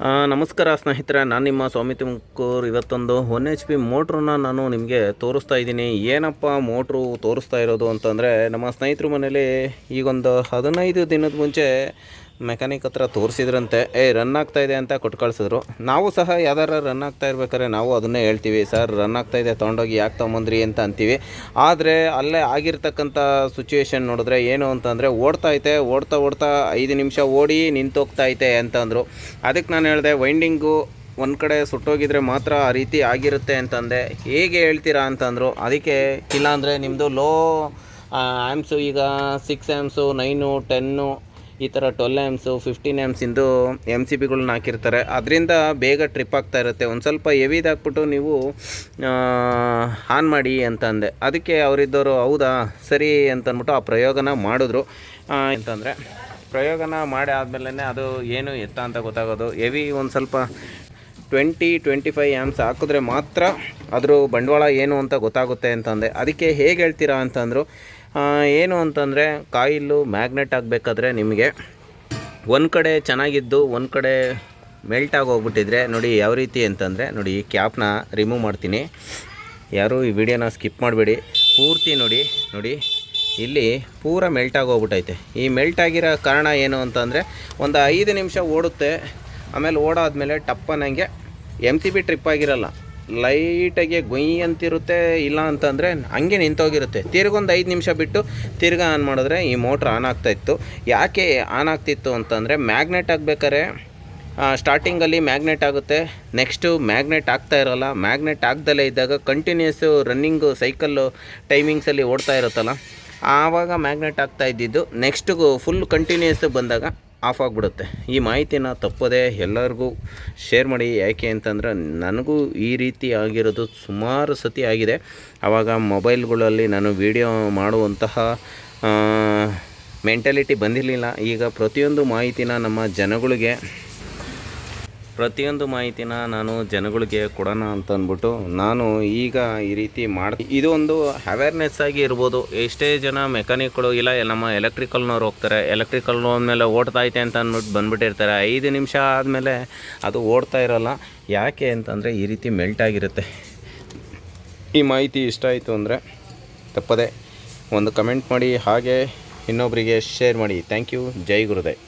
ನಮಸ್ಕಾರ ಸ್ನೇಹಿತರೆ, ನಾನು ನಿಮ್ಮ ಸ್ವಾಮಿ ತುಮಕೂರು. ಇವತ್ತೊಂದು ಒನ್ ಎಚ್ ಪಿ ಮೋಟ್ರನ್ನ ನಾನು ನಿಮಗೆ ತೋರಿಸ್ತಾ ಇದ್ದೀನಿ. ಏನಪ್ಪ ಮೋಟ್ರು ತೋರಿಸ್ತಾ ಇರೋದು ಅಂತಂದರೆ, ನಮ್ಮ ಸ್ನೇಹಿತರ ಮನೇಲಿ ಈಗೊಂದು ಹದಿನೈದು ದಿನದ ಮುಂಚೆ ಮೆಕ್ಯಾನಿಕ್ ಹತ್ರ ತೋರಿಸಿದ್ರಂತೆ, ಏ ರನ್ ಆಗ್ತಾ ಇದೆ ಅಂತ ಕೊಟ್ಟು ಕಳಿಸಿದ್ರು. ನಾವು ಸಹ ಯಾವ್ದಾರ ರನ್ ಆಗ್ತಾ ಇರ್ಬೇಕಾದ್ರೆ ನಾವು ಅದನ್ನೇ ಹೇಳ್ತೀವಿ, ಸರ್ ರನ್ ಆಗ್ತಾ ಇದೆ, ತೊಗೊಂಡೋಗಿ ಯಾಕೆ ತೊಗೊಂಬಂದ್ರಿ? ಅಂತ ಅಂತೀವಿ. ಆದರೆ ಅಲ್ಲೇ ಆಗಿರ್ತಕ್ಕಂಥ ಸಿಚುವೇಶನ್ ನೋಡಿದ್ರೆ ಏನು ಅಂತಂದರೆ, ಓಡ್ತಾ ಐತೆ, ಓಡ್ತಾ ಓಡ್ತಾ ಐದು ನಿಮಿಷ ಓಡಿ ನಿಂತೋಗ್ತಾ ಐತೆ ಅಂತಂದರು ಅದಕ್ಕೆ ನಾನು ಹೇಳಿದೆ ವೈಂಡಿಂಗು ಒಂದು ಕಡೆ ಸುಟ್ಟೋಗಿದ್ರೆ ಮಾತ್ರ ಆ ರೀತಿ ಆಗಿರುತ್ತೆ ಅಂತಂದೆ ಹೇಗೆ ಹೇಳ್ತೀರಾ? ಅಂತಂದರು ಅದಕ್ಕೆ, ಇಲ್ಲಾಂದರೆ ನಿಮ್ಮದು ಲೋ ಆ್ಯಮ್ಸು ಈಗ ಸಿಕ್ಸ್ ಆ್ಯಮ್ಸು ನೈನು ಟೆನ್ನು ಈ ಥರ ಟ್ವೆಲ್ ಎಮ್ಸು ಫಿಫ್ಟೀನ್ ಎಮ್ಸಿಂದು ಎಂ ಸಿ ಬಿಗಳ್ನ ಹಾಕಿರ್ತಾರೆ. ಅದರಿಂದ ಬೇಗ ಟ್ರಿಪ್ ಆಗ್ತಾ ಇರುತ್ತೆ. ಒಂದು ಸ್ವಲ್ಪ ಎವಿದಾಕ್ಬಿಟ್ಟು ನೀವು ಆನ್ ಮಾಡಿ ಅಂತ ಅಂದೆ. ಅದಕ್ಕೆ ಅವರಿದ್ದವರು ಹೌದಾ? ಸರಿ ಅಂತಂದ್ಬಿಟ್ಟು ಆ ಪ್ರಯೋಗನ ಮಾಡಿದ್ರು. ಅಂತಂದರೆ ಪ್ರಯೋಗನ ಮಾಡಿ ಆದಮೇಲೆ ಅದು ಏನು ಎತ್ತ ಅಂತ ಗೊತ್ತಾಗೋದು. ಎವಿ ಒಂದು ಸ್ವಲ್ಪ ಟ್ವೆಂಟಿ ಟ್ವೆಂಟಿ ಫೈವ್ ಆ್ಯಮ್ಸ್ ಹಾಕಿದ್ರೆ ಮಾತ್ರ ಅದ್ರ ಬಂಡವಾಳ ಏನು ಅಂತ ಗೊತ್ತಾಗುತ್ತೆ ಅಂತಂದೆ ಅದಕ್ಕೆ ಹೇಗೆ ಹೇಳ್ತೀರಾ ಅಂತಂದರು ಏನು ಅಂತಂದರೆ ಕಾಯಿಲು ಮ್ಯಾಗ್ನೆಟ್ ಆಗಬೇಕಾದ್ರೆ ನಿಮಗೆ ಒಂದು ಕಡೆ ಚೆನ್ನಾಗಿದ್ದು, ಒಂದು ಕಡೆ ಮೆಲ್ಟ್ ಆಗೋಗ್ಬಿಟ್ಟಿದ್ರೆ ನೋಡಿ ಯಾವ ರೀತಿ ಅಂತಂದರೆ ನೋಡಿ ಈ ಕ್ಯಾಪ್ನ ರಿಮೂವ್ ಮಾಡ್ತೀನಿ. ಯಾರೂ ಈ ವಿಡಿಯೋನ ಸ್ಕಿಪ್ ಮಾಡಬೇಡಿ. ಪೂರ್ತಿ ನೋಡಿ ನೋಡಿ ಇಲ್ಲಿ ಪೂರ ಮೆಲ್ಟ್ ಆಗೋಗ್ಬಿಟ್ಟೈತೆ. ಈ ಮೆಲ್ಟ್ ಆಗಿರೋ ಕಾರಣ ಏನು ಅಂತಂದರೆ ಒಂದು ಐದು ನಿಮಿಷ ಓಡುತ್ತೆ, ಆಮೇಲೆ ಓಡಾದ್ಮೇಲೆ ಟಪ್ಪನಂಗೆ ಎಂ ಸಿ ಬಿ ಟ್ರಿಪ್ ಆಗಿರಲ್ಲ. ಲೈಟಾಗಿ ಗೊಯ್ ಅಂತಿರುತ್ತೆ, ಇಲ್ಲ ಅಂತಂದರೆ ಹಂಗೆ ನಿಂತೋಗಿರುತ್ತೆ. ತಿರ್ಗೊಂದು ಐದು ನಿಮಿಷ ಬಿಟ್ಟು ತಿರ್ಗ ಆನ್ ಮಾಡಿದ್ರೆ ಈ ಮೋಟ್ರ್ ಆನ್ ಆಗ್ತಾ ಇತ್ತು. ಯಾಕೆ ಆನ್ ಆಗ್ತಿತ್ತು ಅಂತಂದರೆ ಮ್ಯಾಗ್ನೆಟ್ ಆಗಬೇಕಾದ್ರೆ ಸ್ಟಾರ್ಟಿಂಗಲ್ಲಿ ಮ್ಯಾಗ್ನೆಟ್ ಆಗುತ್ತೆ, ನೆಕ್ಸ್ಟು ಮ್ಯಾಗ್ನೆಟ್ ಆಗ್ತಾ ಇರೋಲ್ಲ. ಮ್ಯಾಗ್ನೆಟ್ ಆಗ್ದಲೇ ಇದ್ದಾಗ ಕಂಟಿನ್ಯೂಸು ರನ್ನಿಂಗು ಸೈಕಲ್ಲು ಟೈಮಿಂಗ್ಸಲ್ಲಿ ಓಡ್ತಾ ಇರುತ್ತಲ್ಲ. ಆವಾಗ ಮ್ಯಾಗ್ನೆಟ್ ಆಗ್ತಾ ಇದ್ದಿದ್ದು ನೆಕ್ಸ್ಟು ಫುಲ್ ಕಂಟಿನ್ಯೂಸ್ ಬಂದಾಗ ಆಫ್ ಆಗಿಬಿಡುತ್ತೆ. ಈ ಮಾಹಿತಿನ ತಪ್ಪದೆ ಎಲ್ಲರಿಗೂ ಶೇರ್ ಮಾಡಿ. ಯಾಕೆ ಅಂತಂದರೆ ನನಗೂ ಈ ರೀತಿ ಆಗಿರೋದು ಸುಮಾರು ಸತಿ ಆಗಿದೆ. ಆವಾಗ ಮೊಬೈಲ್ಗಳಲ್ಲಿ ನಾನು ವಿಡಿಯೋ ಮಾಡುವಂತಹ ಮೆಂಟಾಲಿಟಿ ಬಂದಿರಲಿಲ್ಲ. ಈಗ ಪ್ರತಿಯೊಂದು ಮಾಹಿತಿನ ನಮ್ಮ ಜನಗಳಿಗೆ ಪ್ರತಿಯೊಂದು ಮಾಹಿತಿನ ನಾನು ಜನಗಳಿಗೆ ಕೊಡೋಣ ಅಂತ ಅಂದ್ಬಿಟ್ಟು ನಾನು ಈಗ ಈ ರೀತಿ ಮಾಡಿ, ಇದು ಒಂದು ಅವೇರ್ನೆಸ್ ಆಗಿ ಇರ್ಬೋದು. ಎಷ್ಟೇ ಜನ ಮೆಕ್ಯಾನಿಕ್ಗಳು ಇಲ್ಲ ನಮ್ಮ ಎಲೆಕ್ಟ್ರಿಕಲ್ನವ್ರು ಹೋಗ್ತಾರೆ ಎಲೆಕ್ಟ್ರಿಕಲ್ ಮೇಲೆ ಓಡ್ತಾ ಐತೆ ಅಂತ ಅಂದ್ಬಿಟ್ಟು ಬಂದ್ಬಿಟ್ಟಿರ್ತಾರೆ. ಐದು ನಿಮಿಷ ಆದಮೇಲೆ ಅದು ಓಡ್ತಾ ಇರೋಲ್ಲ. ಯಾಕೆ ಅಂತಂದರೆ ಈ ರೀತಿ ಮೆಲ್ಟ್ ಆಗಿರುತ್ತೆ. ಈ ಮಾಹಿತಿ ಇಷ್ಟ ಆಯಿತು ಅಂದರೆ ತಪ್ಪದೆ ಒಂದು ಕಮೆಂಟ್ ಮಾಡಿ, ಹಾಗೆ ಇನ್ನೊಬ್ಬರಿಗೆ ಶೇರ್ ಮಾಡಿ. Thank you Jai Gurudev.